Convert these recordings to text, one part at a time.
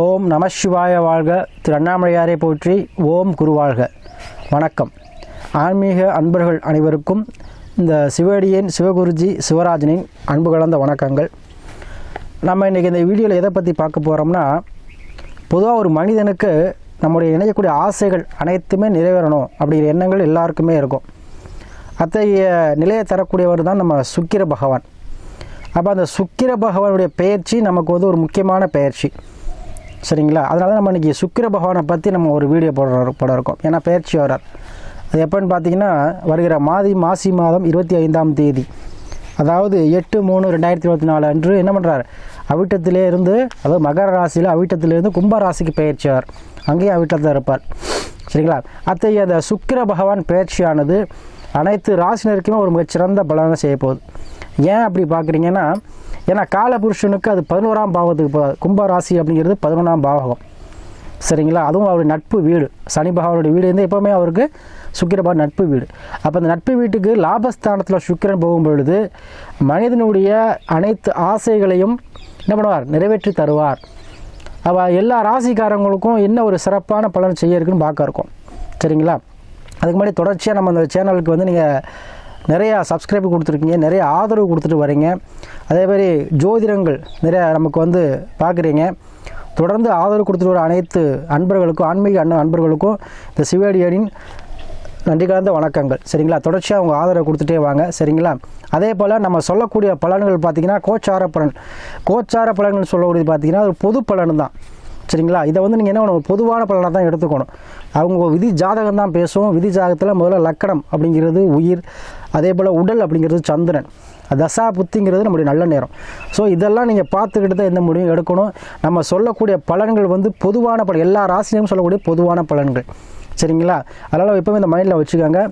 ஓம் நம சிவாய வாழ்க. திரு அண்ணாமலையாரை போற்றி ஓம் குருவாழ்க வணக்கம். ஆன்மீக அன்பர்கள் அனைவருக்கும் இந்த சிவடியின் சிவகுருஜி சிவராஜனின் அன்பு கலந்த வணக்கங்கள். நம்ம இன்றைக்கி இந்த வீடியோவில் எதை பற்றி பார்க்க போகிறோம்னா பொதுவாக ஒரு மனிதனுக்கு நம்முடைய நினைக்கக்கூடிய ஆசைகள் அனைத்துமே நிறைவேறணும் அப்படிங்கிற எண்ணங்கள் எல்லாருக்குமே இருக்கும். அத்தகைய நிலையை தரக்கூடியவர் தான் நம்ம சுக்கிர பகவான். அப்போ அந்த சுக்கிர பகவானுடைய பெயர்ச்சி நமக்கு வந்து ஒரு முக்கியமான பெயர்ச்சி. சரிங்களா? அதனால நம்ம இன்றைக்கி சுக்கிர பகவானை பற்றி நம்ம ஒரு வீடியோ போட போட இருக்கோம். ஏன்னா பயிற்சி வரார் அது எப்போன்னு பார்த்தீங்கன்னா வருகிற மாதி மாசி மாதம் இருபத்தி ஐந்தாம் தேதி. அதாவது எட்டு மூணு ரெண்டாயிரத்தி இருபத்தி நாலு அன்று என்ன பண்ணுறார் அவிட்டத்திலே இருந்து அதாவது மகர ராசியில் அவிட்டத்திலேருந்து கும்ப ராசிக்கு பயிற்சியார் அங்கேயும் அவிட்டத்தில் இருப்பார். சரிங்களா? அத்தகைய அந்த சுக்கிர பகவான் பயிற்சியானது அனைத்து ராசினருக்குமே ஒரு மிகச்சிறந்த பலனை செய்ய போகுது. ஏன் அப்படி பார்க்குறீங்கன்னா ஏன்னா காலபுருஷனுக்கு அது பதினோராம் பாவத்துக்கு போகாது. கும்ப ராசி அப்படிங்கிறது பதினொன்றாம் பாவகம். சரிங்களா? அதுவும் அவருடைய நட்பு வீடு. சனி பகவானுடைய வீடு வந்து எப்போவுமே அவருக்கு சுக்கிரபான் நட்பு வீடு. அப்போ அந்த நட்பு வீட்டுக்கு லாபஸ்தானத்தில் சுக்கிரன் போகும் பொழுது மனிதனுடைய அனைத்து ஆசைகளையும் என்ன பண்ணுவார்? நிறைவேற்றி தருவார். அவள் எல்லா ராசிக்காரங்களுக்கும் என்ன ஒரு சிறப்பான பலன் செய்ய இருக்குன்னு பார்க்க இருக்கும். சரிங்களா? அதுக்கு முன்னாடி தொடர்ச்சியாக நம்ம அந்த சேனலுக்கு வந்து நீங்கள் நிறையா சப்ஸ்கிரைப் கொடுத்துருக்கீங்க நிறைய ஆதரவு கொடுத்துட்டு வரீங்க. அதே மாதிரி ஜோதிடங்கள் நிறையா நமக்கு வந்து பார்க்குறீங்க தொடர்ந்து ஆதரவு கொடுத்துட்டு வர அனைத்து அன்பர்களுக்கும் ஆன்மீக அண்ணன் அன்பர்களுக்கும் இந்த சிவேடியனின் நன்றி கலந்த வணக்கங்கள். சரிங்களா? தொடர்ச்சியாக அவங்க ஆதரவு கொடுத்துட்டே வாங்க. சரிங்களா? அதே போல் நம்ம சொல்லக்கூடிய பலன்கள் பார்த்திங்கன்னா கோச்சார பலன். கோச்சார பலன்கள் சொல்லக்கூடியது பார்த்திங்கன்னா ஒரு பொது பலன் தான் சரிங்களா? இதை வந்து நீங்கள் என்ன பண்ணணும்? பொதுவான பலனாக தான் எடுத்துக்கணும். அவங்க விதி ஜாதகம் தான் பேசுவோம். விதி ஜாதகத்தில் முதல்ல லக்கணம் அப்படிங்கிறது உயிர் அதே போல் உடல் அப்படிங்கிறது சந்திரன். தசா புத்திங்கிறது நம்முடைய நல்ல நேரம். ஸோ இதெல்லாம் நீங்கள் பார்த்துக்கிட்டு தான் எந்த முடிவும் எடுக்கணும். நம்ம சொல்லக்கூடிய பலன்கள் வந்து பொதுவான பலன். எல்லா ராசியிலும் சொல்லக்கூடிய பொதுவான பலன்கள். சரிங்களா? அதனால் எப்போவுமே இந்த மைண்டில் வச்சுக்கோங்க.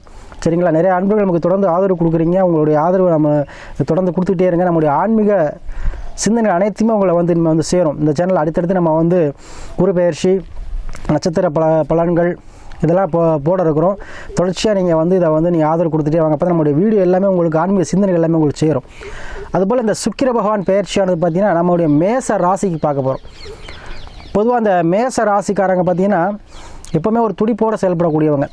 சரிங்களா? நிறைய அன்புகள் நமக்கு தொடர்ந்து ஆதரவு கொடுக்குறீங்க. உங்களுடைய ஆதரவு நம்ம தொடர்ந்து கொடுத்துட்டே இருங்க. நம்முடைய ஆன்மீக சிந்தனை அனைத்துமே உங்களை வந்து இனிமேல் வந்து சேரும். இந்த சேனல் அடுத்தடுத்து நம்ம வந்து குறுபெயர்ச்சி நட்சத்திர பல பலன்கள் இதெல்லாம் போ போட இருக்கிறோம் தொடர்ச்சியாக நீங்கள் வந்து இதை வந்து நீங்கள் ஆதரவு கொடுத்துட்டே வாங்க. அப்போ நம்மளுடைய வீடியோ எல்லாமே உங்களுக்கு ஆன்மீக சிந்தனைகள் எல்லாமே உங்களுக்கு சேரும். அதுபோல் இந்த சுக்கிர பகவான் பயிற்சியானது பார்த்திங்கன்னா நம்மளுடைய மேச ராசிக்கு பார்க்க போகிறோம் பொதுவாக அந்த மேச ராசிக்காரங்க பார்த்திங்கன்னா எப்போவுமே ஒரு துடிப்போடு செயல்படக்கூடியவங்க.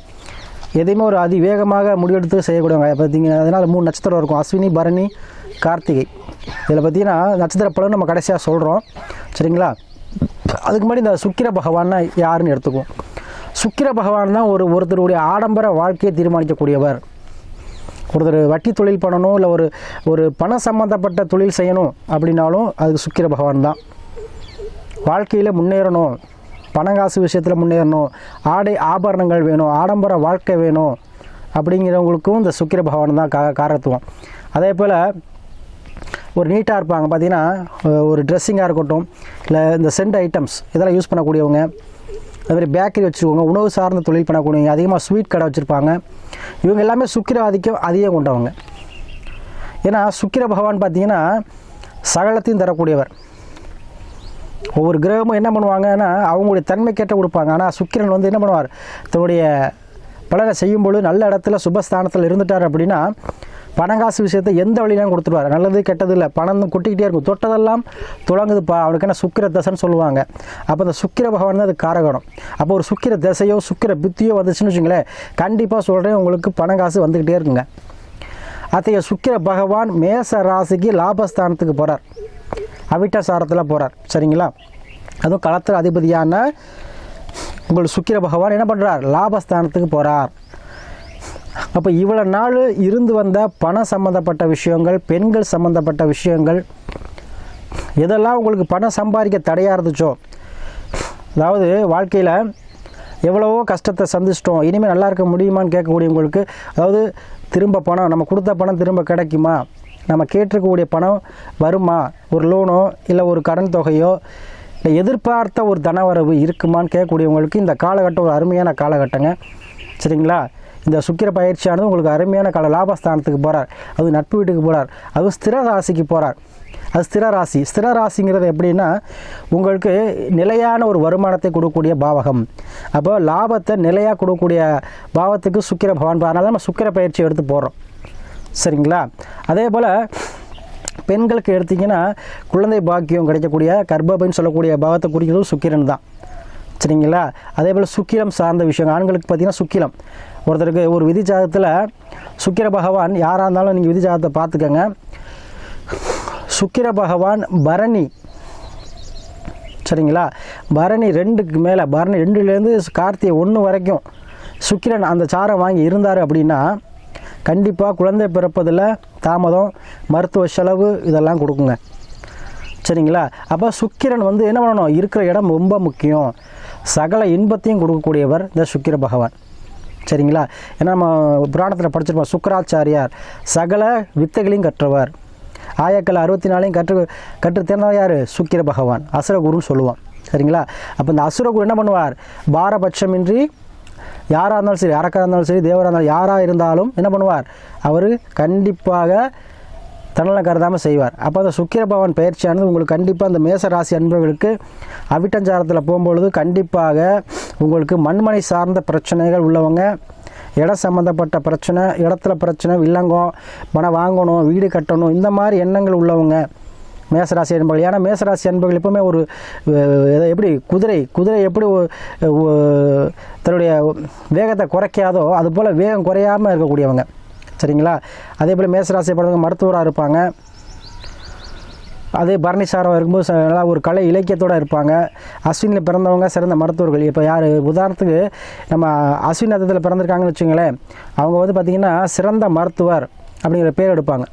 எதையுமே ஒரு அதிவேகமாக முடிவெடுத்து செய்யக்கூடியவங்க. பார்த்தீங்கன்னா அதனால் மூணு நட்சத்திரம் இருக்கும். அஸ்வினி பரணி கார்த்திகை. இதில் பார்த்தீங்கன்னா நட்சத்திர பலன் நம்ம கடைசியாக சொல்கிறோம். சரிங்களா? அதுக்கு முன்னாடி இந்த சுக்கிர பகவான்னா யாருன்னு எடுத்துக்குவோம். சுக்கிர பகவான் தான் ஒரு ஒருத்தருடைய ஆடம்பர வாழ்க்கையை தீர்மானிக்கக்கூடியவர். ஒருத்தர் வட்டி தொழில் பண்ணணும் இல்லை ஒரு ஒரு பண சம்மந்தப்பட்ட தொழில் செய்யணும் அப்படின்னாலும் அதுக்கு சுக்கிர பகவான் தான். வாழ்க்கையில் முன்னேறணும். பணங்காசு விஷயத்தில் முன்னேறணும். ஆடை ஆபரணங்கள் வேணும் ஆடம்பர வாழ்க்கை வேணும் அப்படிங்கிறவங்களுக்கும் இந்த சுக்கிர பகவான் தான் கா காரத்துவம். அதே போல் ஒரு நீட்டாக இருப்பாங்க. பார்த்தீங்கன்னா ஒரு ட்ரெஸ்ஸிங்காக இருக்கட்டும் இல்லை இந்த சென்ட் ஐட்டம்ஸ் இதெல்லாம் யூஸ் பண்ணக்கூடியவங்க அதுமாதிரி பேக்கரி வச்சுருக்கவங்க உணவு சார்ந்த தொழில் பண்ணக்கூடியவங்க அதிகமாக ஸ்வீட் கடை வச்சுருப்பாங்க. இவங்க எல்லாமே சுக்கிர ஆதிக்கம் அதிகம் கொண்டவங்க. ஏன்னா சுக்கிர பகவான் பார்த்தீங்கன்னா சகலத்தையும் தரக்கூடியவர். ஒவ்வொரு கிரகமும் என்ன பண்ணுவாங்கன்னா அவங்களுடைய தன்மை கேட்ட கொடுப்பாங்க. ஆனால் சுக்கிரன் வந்து என்ன பண்ணுவார்? தன்னுடைய பலனை செய்யும்பொழுது நல்ல இடத்துல சுபஸ்தானத்தில் இருந்துட்டார் அப்படின்னா பணங்காசு விஷயத்தை எந்த வழியிலும் கொடுத்துருவார். நல்லது கெட்டது இல்லை பணம் கொட்டிக்கிட்டே இருக்கும். தொட்டதெல்லாம் தொடங்குதுப்பா அவனுக்கு என்ன? சுக்கிர தசைன்னு சொல்லுவாங்க. அப்போ அந்த சுக்கிர பகவான் தான் அது காரகணம் அப்போ ஒரு சுக்கிர தசையோ சுக்கிர புத்தியோ வந்துச்சுன்னு வச்சுங்களேன் கண்டிப்பாக சொல்கிறேன் உங்களுக்கு பணங்காசு வந்துக்கிட்டே இருக்குங்க. அத்தகைய சுக்கிர பகவான் மேச ராசிக்கு லாபஸ்தானத்துக்கு போகிறார் அவிட்ட சாரத்தில் போகிறார் சரிங்களா? அதுவும் களத்தில் அதிபதியான உங்கள் சுக்கிர பகவான் என்ன பண்ணுறார் லாபஸ்தானத்துக்கு போகிறார் அப்போ இவ்வளோ நாள் இருந்து வந்த பணம் சம்மந்தப்பட்ட விஷயங்கள் பெண்கள் சம்மந்தப்பட்ட விஷயங்கள் எதெல்லாம் உங்களுக்கு பணம் சம்பாதிக்க தடையாக இருந்துச்சோ அதாவது வாழ்க்கையில் எவ்வளவோ கஷ்டத்தை சந்திச்சிட்டோம் இனிமேல் நல்லா இருக்க முடியுமான்னு கேட்கக்கூடியவங்களுக்கு அதாவது திரும்ப பணம் நம்ம கொடுத்த பணம் திரும்ப கிடைக்குமா? நம்ம கேட்டிருக்கக்கூடிய பணம் வருமா? ஒரு லோனோ இல்லை ஒரு கடன் தொகையோ இல்லை எதிர்பார்த்த ஒரு தனவரவு இருக்குமான்னு கேட்கக்கூடியவங்களுக்கு இந்த காலகட்டம் ஒரு அருமையான காலகட்டங்க. சரிங்களா? இந்த சுக்கிர பயிற்சியானது உங்களுக்கு அருமையான கால லாபஸ்தானத்துக்கு போகிறார் அது நட்பு வீட்டுக்கு போகிறார் அது ஸ்திர ராசிக்கு போகிறார் அது ஸ்திர ராசி. ஸ்திர ராசிங்கிறது எப்படின்னா உங்களுக்கு நிலையான ஒரு வருமானத்தை கொடுக்கக்கூடிய பாவகம். அப்போ லாபத்தை நிலையாக கொடுக்கக்கூடிய பாவத்துக்கு சுக்கிர பவான் அதனால நம்ம சுக்கிர பயிற்சி எடுத்து போடுறோம். சரிங்களா? அதே போல் பெண்களுக்கு எடுத்திங்கன்னா குழந்தை பாக்கியம் கிடைக்கக்கூடிய கர்ப்பப்பைன்னு சொல்லக்கூடிய பாவத்தை குறிக்கிறதும் சுக்கிரன் தான். சரிங்களா? அதே போல் சுக்கிரம் சார்ந்த விஷயம் ஆண்களுக்கு பார்த்தீங்கன்னா சுக்கிலம். ஒருத்தருக்கு ஒரு விதி ஜாதகத்தில் சுக்கிர பகவான் யாராக இருந்தாலும் நீங்கள் விதி ஜாதகத்தை பார்த்துக்கங்க. சுக்கிர பகவான் பரணி. சரிங்களா? பரணி ரெண்டுக்கு மேலே பரணி ரெண்டுலேருந்து கார்த்திகை ஒன்று வரைக்கும் சுக்கிரன் அந்த சாரம் வாங்கி இருந்தார் அப்படின்னா கண்டிப்பாக குழந்தை பிறப்பதில் தாமதம் மருத்துவ செலவு இதெல்லாம் கொடுக்குங்க. சரிங்களா? அப்போ சுக்கிரன் வந்து என்ன பண்ணணும்? இருக்கிற இடம் ரொம்ப முக்கியம். சகல இன்பத்தையும் கொடுக்கக்கூடியவர் இந்த சுக்கிர பகவான். சரிங்களா? ஏன்னா நம்ம புராணத்தில் படிச்சிருப்போம் சுக்கராச்சாரியார் சகல வித்தைகளையும் கற்றவர். ஆயக்கல் அறுபத்தி நாலையும் கற்று கற்று தேர்ந்தவர் யார்? சுக்கிர பகவான் அசுரகுருன்னு சொல்லுவான் சரிங்களா? அப்போ இந்த அசுரகுரு என்ன பண்ணுவார்? பாரபட்சமின்றி யாராக இருந்தாலும் சரி அரக்கராக இருந்தாலும் சரி தேவராக இருந்தாலும் யாராக இருந்தாலும் என்ன பண்ணுவார்? அவர் கண்டிப்பாக தன்னலம் கருதாமல் செய்வார். அப்போ அந்த சுக்கிர பகவான் பயிற்சியானது உங்களுக்கு கண்டிப்பாக அந்த மேச ராசி அன்பர்களுக்கு அவிட்டஞ்சாரத்தில் போகும்பொழுது கண்டிப்பாக உங்களுக்கு மண்மனை சார்ந்த பிரச்சனைகள் உள்ளவங்க இடம் சம்மந்தப்பட்ட பிரச்சனை இடத்துல பிரச்சனை வில்லங்கம் பணம் வாங்கணும் வீடு கட்டணும் இந்த மாதிரி எண்ணங்கள் உள்ளவங்க மேசராசி அன்பர்கள். ஏன்னா மேசராசி அன்பர்கள் எப்பவுமே ஒரு எப்படி குதிரை குதிரை எப்படி தன்னுடைய வேகத்தை குறைக்காதோ அதுபோல் வேகம் குறையாமல் இருக்கக்கூடியவங்க. சரிங்களா? அதே போல் மேசராசி படவங்க மருத்துவராக இருப்பாங்க. அதே பரணிசாரம் இருக்கும்போது நல்லா ஒரு கலை இலக்கியத்தோடு இருப்பாங்க. அஸ்வினில் பிறந்தவங்க சிறந்த மருத்துவர்கள். இப்போ யார் உதாரணத்துக்கு நம்ம அஸ்வின் நட்சத்திரத்தில் பிறந்திருக்காங்கன்னு வச்சுங்களேன் அவங்க வந்து பார்த்திங்கன்னா சிறந்த மருத்துவர் அப்படிங்கிற பேர் எடுப்பாங்க.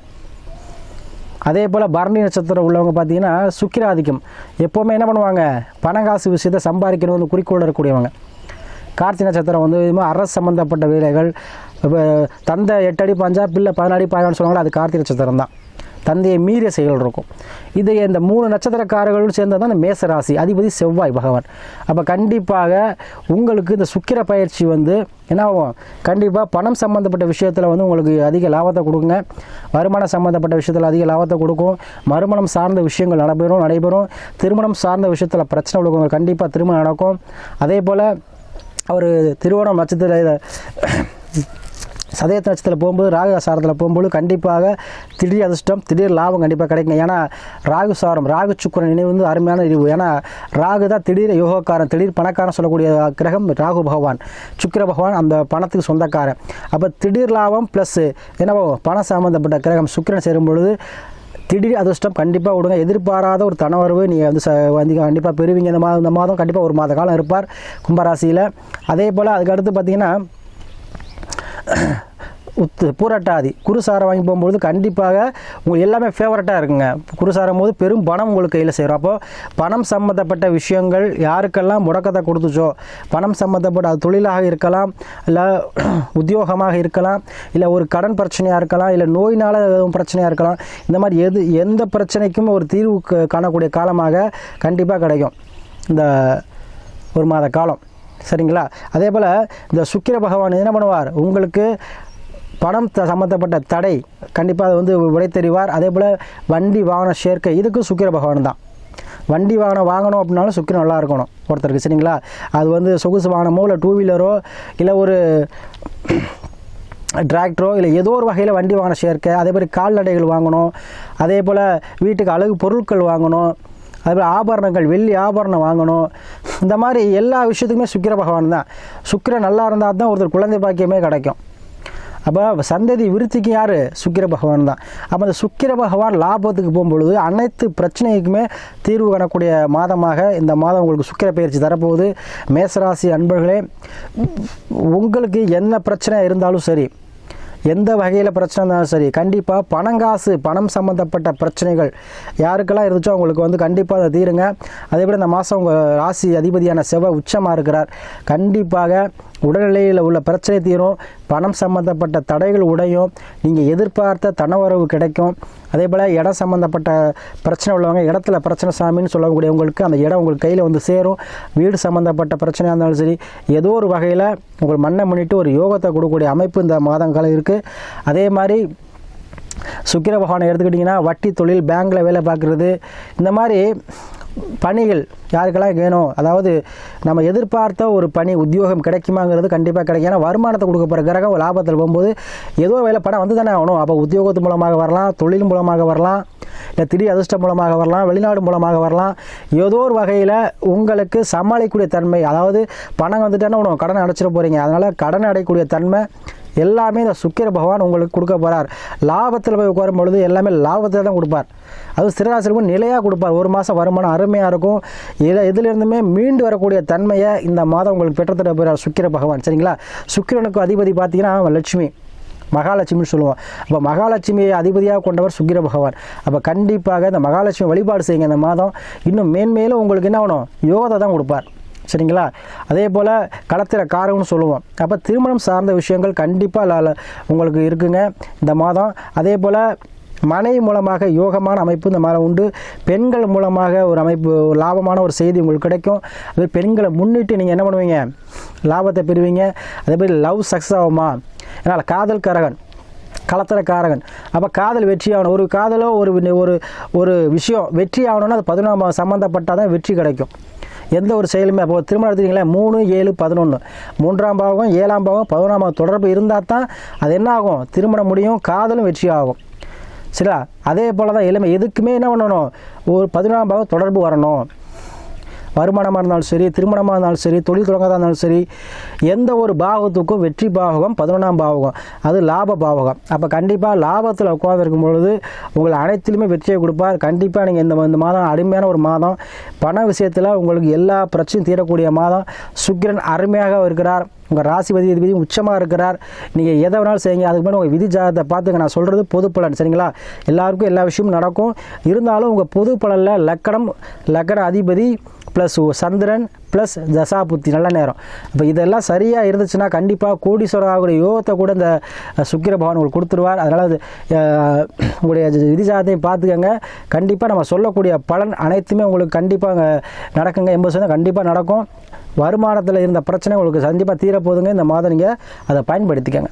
அதே போல் பரணி நட்சத்திரம் உள்ளவங்க பார்த்தீங்கன்னா சுக்கிராதிக்கம். எப்போவுமே என்ன பண்ணுவாங்க? பணம் காசு விஷயத்தை சம்பாதிக்கணும்னு குறிக்கோள் இருக்கக்கூடியவங்க. கார்த்தி நட்சத்திரம் வந்து அரசு சம்மந்தப்பட்ட வேலைகள் இப்போ தந்தை எட்டு அடி பாஞ்சா பிள்ளை பதினாடி பாயான்னு சொல்லுவாங்களோ அது கார்த்திகை நட்சத்திரம் தான். தந்தையை மீறிய செயல் இருக்கும். இது இந்த மூணு நட்சத்திரக்காரர்களும் சேர்ந்தது தான் இந்த மேச ராசி அதிபதி செவ்வாய் பகவான். அப்போ கண்டிப்பாக உங்களுக்கு இந்த சுக்கிர பயிற்சி வந்து என்ன ஆகும்? கண்டிப்பாக பணம் சம்மந்தப்பட்ட விஷயத்தில் வந்து உங்களுக்கு அதிக லாபத்தை கொடுங்க வருமானம் சம்மந்தப்பட்ட விஷயத்தில் அதிக லாபத்தை கொடுக்கும். மறுமணம் சார்ந்த விஷயங்கள் நடைபெறும் நடைபெறும். திருமணம் சார்ந்த விஷயத்தில் பிரச்சனை உள்ளவங்க கண்டிப்பாக திருமணம் நடக்கும். அதே போல் அவர் திருவோணம் நட்சத்திர சதயத்து நட்சத்திரத்தில் போகும்போது ராகு சாரத்தில் போகும்போது கண்டிப்பாக திடீர் அதிர்ஷ்டம் திடீர் லாபம் கண்டிப்பாக கிடைக்கும் ஏன்னா ராகு சாரம் ராகு சுக்கரன் நினைவு வந்து அருமையான நினைவு ஏன்னா ராகு தான் திடீர் யோகக்காரன் திடீர் பணக்காரன் சொல்லக்கூடிய கிரகம் ராகு பகவான். சுக்கிர பகவான் அந்த பணத்துக்கு சொந்தக்காரன். அப்போ திடீர் லாபம் ப்ளஸ் என்னவோ பணம் சம்மந்தப்பட்ட கிரகம் சுக்கிரன் சேரும் பொழுது திடீர் அதிர்ஷ்டம் கண்டிப்பாக விடுங்க. எதிர்பாராத ஒரு தனவரவு நீங்கள் வந்து ச வந்து கண்டிப்பாக பெறுவீங்க. இந்த மாதம் இந்த மாதம் கண்டிப்பாக ஒரு மாத காலம் இருப்பார் கும்பராசியில். அதே போல் அதுக்கு அடுத்து பார்த்தீங்கன்னா உத்து பூரட்டாதி. குருசாரம் வாங்கி போகும்பொழுது கண்டிப்பாக உங்களுக்கு எல்லாமே ஃபேவரட்டாக இருக்குங்க. குருசாரம் போது பெரும் பணம் உங்களுக்கு கையில் சேரும். அப்போது பணம் சம்மந்தப்பட்ட விஷயங்கள் யாருக்கெல்லாம் முடக்கத்தை கொடுத்துச்சோ பணம் சம்மந்தப்பட்ட அது தொழிலாக இருக்கலாம் இல்லை உத்தியோகமாக இருக்கலாம் இல்லை ஒரு கடன் பிரச்சனையாக இருக்கலாம் இல்லை நோயினால் பிரச்சனையாக இருக்கலாம் இந்த மாதிரி எது எந்த பிரச்சனைக்கும் ஒரு தீர்வு காணக்கூடிய காலமாக கண்டிப்பாக கிடைக்கும். இந்த ஒரு மாத காலம். சரிங்களா? அதே போல் இந்த சுக்கிர பகவான் என்ன பண்ணுவார்? உங்களுக்கு பணம் த சம்மந்தப்பட்ட தடை கண்டிப்பாக அதை வந்து விடை அதே போல் வண்டி வாகன சேர்க்கை இதுக்கும் சுக்கிர பகவான் தான். வண்டி வாகனம் வாங்கணும் அப்படின்னாலும் சுக்கிரம் நல்லா இருக்கணும் ஒருத்தருக்கு சரிங்களா? அது வந்து சொகுசு வாகனமோ இல்லை டூ வீலரோ இல்லை ஒரு டிராக்டரோ இல்லை ஏதோ ஒரு வகையில் வண்டி வாகன சேர்க்கை அதே மாதிரி கால்நடைகள் வாங்கணும். அதே போல் வீட்டுக்கு அழகு பொருட்கள் வாங்கணும். அதுபோல் ஆபரணங்கள் வெள்ளி ஆபரணம் வாங்கணும். இந்த மாதிரி எல்லா விஷயத்துக்குமே சுக்கிர பகவான் தான். சுக்கிரன் நல்லா இருந்தால் தான் ஒருத்தர் குழந்தை பாக்கியமே கிடைக்கும். அப்போ சந்ததி விருத்திக்கு யார்? சுக்கிர பகவான் தான். அப்போ அந்த சுக்கிர பகவான் லாபத்துக்கு போகும்பொழுது அனைத்து பிரச்சனைக்குமே தீர்வு காணக்கூடிய மாதமாக இந்த மாதம் உங்களுக்கு சுக்கிர பயிற்சி தரப்போகுது. மேசராசி அன்பர்களே உங்களுக்கு என்ன பிரச்சனை இருந்தாலும் சரி எந்த வகையில் பிரச்சனை இருந்தாலும் சரி கண்டிப்பாக பணம் காசு பணம் சம்மந்தப்பட்ட பிரச்சனைகள் யாருக்கெல்லாம் இருந்துச்சோ அவங்களுக்கு வந்து கண்டிப்பாக அதை தீருங்க. அதே போல் இந்த மாதம் உங்கள் ராசி அதிபதியான செவ்வாய் உச்சமாக இருக்கிறார். கண்டிப்பாக உடல்நிலையில் உள்ள பிரச்சனை தீரும் பணம் சம்மந்தப்பட்ட தடைகள் உடையும் நீங்கள் எதிர்பார்த்த தனவரவு கிடைக்கும். அதே போல் இடம் சம்மந்தப்பட்ட பிரச்சனை உள்ளவங்க இடத்துல பிரச்சனை சாமின்னு சொல்லக்கூடியவங்களுக்கு அந்த இடம் உங்களுக்கு கையில் வந்து சேரும். வீடு சம்மந்தப்பட்ட பிரச்சனையாக இருந்தாலும் சரி ஏதோ ஒரு வகையில் உங்கள் மண்ணை முன்னிட்டு ஒரு யோகத்தை கொடுக்கக்கூடிய அமைப்பு இந்த மாதங்காலம் இருக்குது அதே மாதிரி சுக்கிர பகவானை எடுத்துக்கிட்டிங்கன்னா வட்டி தொழில் பேங்க்கில் வேலை பார்க்குறது. இந்த மாதிரி பணிகள் யாருக்கெல்லாம் வேணும்? அதாவது நம்ம எதிர்பார்த்த ஒரு பணி உத்தியோகம் கிடைக்குமாங்கிறது கண்டிப்பாக கிடைக்கும். ஏன்னா வருமானத்தை கொடுக்க போகிற கிரகம் லாபத்தில் போகும்போது ஏதோ வேலை பணம் வந்து தானே ஆகணும். அப்போ உத்தியோகத்து மூலமாக வரலாம் தொழில் மூலமாக வரலாம் இல்லை திடீர் அதிர்ஷ்டம் மூலமாக வரலாம் வெளிநாடு மூலமாக வரலாம். ஏதோ ஒரு வகையில் உங்களுக்கு சமாளிக்கக்கூடிய தன்மை அதாவது பணம் வந்துட்டேன்னா உனக்கு கடன் அடைச்சிட போகிறீங்க அதனால் கடன் அடையக்கூடிய தன்மை எல்லாமே இந்த சுக்கிர பகவான் உங்களுக்கு கொடுக்க போகிறார் லாபத்தில் போய் உட்காரும் பொழுது எல்லாமே லாபத்தில் தான் கொடுப்பார். அது சிறராசிரிக்கும் நிலையாக கொடுப்பார். ஒரு மாதம் வருமானம் அருமையாக இருக்கும். இதில் இதிலிருந்துமே மீண்டு வரக்கூடிய தன்மையை இந்த மாதம் உங்களுக்கு பெற்றுத்தர போகிறார் சுக்கிர பகவான். சரிங்களா? சுக்கிரனுக்கு அதிபதி பார்த்தீங்கன்னா லட்சுமி. மகாலட்சுமின்னு சொல்லுவோம். அப்போ மகாலட்சுமியை அதிபதியாக கொண்டவர் சுக்கிர பகவான். அப்போ கண்டிப்பாக இந்த மகாலட்சுமி வழிபாடு செய்யுங்க இந்த மாதம். இன்னும் மேன்மேலும் உங்களுக்கு என்ன ஆகணும்? யோகத்தை தான் கொடுப்பார். சரிங்களா? அதே போல் களத்திர காரம்னு சொல்லுவோம். அப்போ திருமணம் சார்ந்த விஷயங்கள் கண்டிப்பாக உங்களுக்கு இருக்குங்க இந்த மாதம். அதே போல் மனை மூலமாக யோகமான அமைப்பு இந்த மாதிரி உண்டு. பெண்கள் மூலமாக ஒரு அமைப்பு ஒரு லாபமான ஒரு செய்தி உங்களுக்கு கிடைக்கும். அது பெண்களை முன்னிட்டு நீங்கள் என்ன பண்ணுவீங்க? லாபத்தை பெறுவீங்க. அதே மாதிரி லவ் சக்ஸஸ் ஆகுமா? அதனால் காதல் கரகன். களத்திரக்காரகன். அப்போ காதல் வெற்றி ஆகணும் ஒரு காதலோ ஒரு ஒரு ஒரு விஷயம் வெற்றி ஆகணும்னா அது பதினொன்றாம் சம்மந்தப்பட்டால் தான் வெற்றி கிடைக்கும். எந்த ஒரு செயலுமே. அப்போ திருமணம் எடுத்துக்கிங்களேன் மூணு ஏழு பதினொன்று மூன்றாம் பாவம் ஏழாம் பாவம் பதினொன்றாம் தொடர்பு இருந்தால் தான் அது என்ன ஆகும்? திருமணம் முடியும் காதலும் வெற்றி ஆகும் சரியா? அதே போல் தான் எளிமை எதுக்குமே என்ன பண்ணணும்? ஒரு பதினொன்றாம் பாவம் தொடர்பு வரணும். வருமானமாக இருந்தாலும் சரி திருமணமாக இருந்தாலும் சரி தொழில் தொடங்காத இருந்தாலும் சரி எந்த ஒரு பாவத்துக்கும் வெற்றி பாவகம் பதினொன்றாம் பாவகம் அது லாப பாவகம். அப்போ கண்டிப்பாக லாபத்தில் உட்காந்துருக்கும் பொழுது உங்களை அனைத்திலுமே வெற்றியை கொடுப்பார். கண்டிப்பாக நீங்கள் இந்த இந்த மாதம் அருமையான ஒரு மாதம். பண விஷயத்தில் உங்களுக்கு எல்லா பிரச்சனையும் தீரக்கூடிய மாதம். சுக்கிரன் அருமையாக இருக்கிறார். உங்கள் ராசிபதி அதிபதி உச்சமாக இருக்கிறார். நீங்கள் எதை வேணாலும் செய்யுங்க. அதுக்கு மேலே உங்கள் விதி ஜாதகத்தை பார்த்துங்க. நான் சொல்கிறது பொது பலன் சரிங்களா? எல்லாருக்கும் எல்லா விஷயமும் நடக்கும். இருந்தாலும் உங்கள் பொது பலனில் லக்கணம் லக்கண அதிபதி ப்ளஸ் சந்திரன் ப்ளஸ் தசாபுத்தி. நல்ல நேரம். இப்போ இதெல்லாம் சரியாக இருந்துச்சுன்னா கண்டிப்பாக கோடீஸ்வரர் ஆகக்கூடிய யோகத்தை கூட இந்த சுக்கிர பகவான் உங்களுக்கு கொடுத்துருவார். அதனால் அது உங்களுடைய விதி பார்த்துக்கங்க. கண்டிப்பாக நம்ம சொல்லக்கூடிய பலன் அனைத்துமே உங்களுக்கு கண்டிப்பாக நடக்குங்க. எண்பது சதவீதம் கண்டிப்பாக நடக்கும். வருமானத்தில் இருந்த பிரச்சனை உங்களுக்கு கண்டிப்பாக தீரப்போதுங்க இந்த மாதம் நீங்கள் அதை பயன்படுத்திக்கங்க.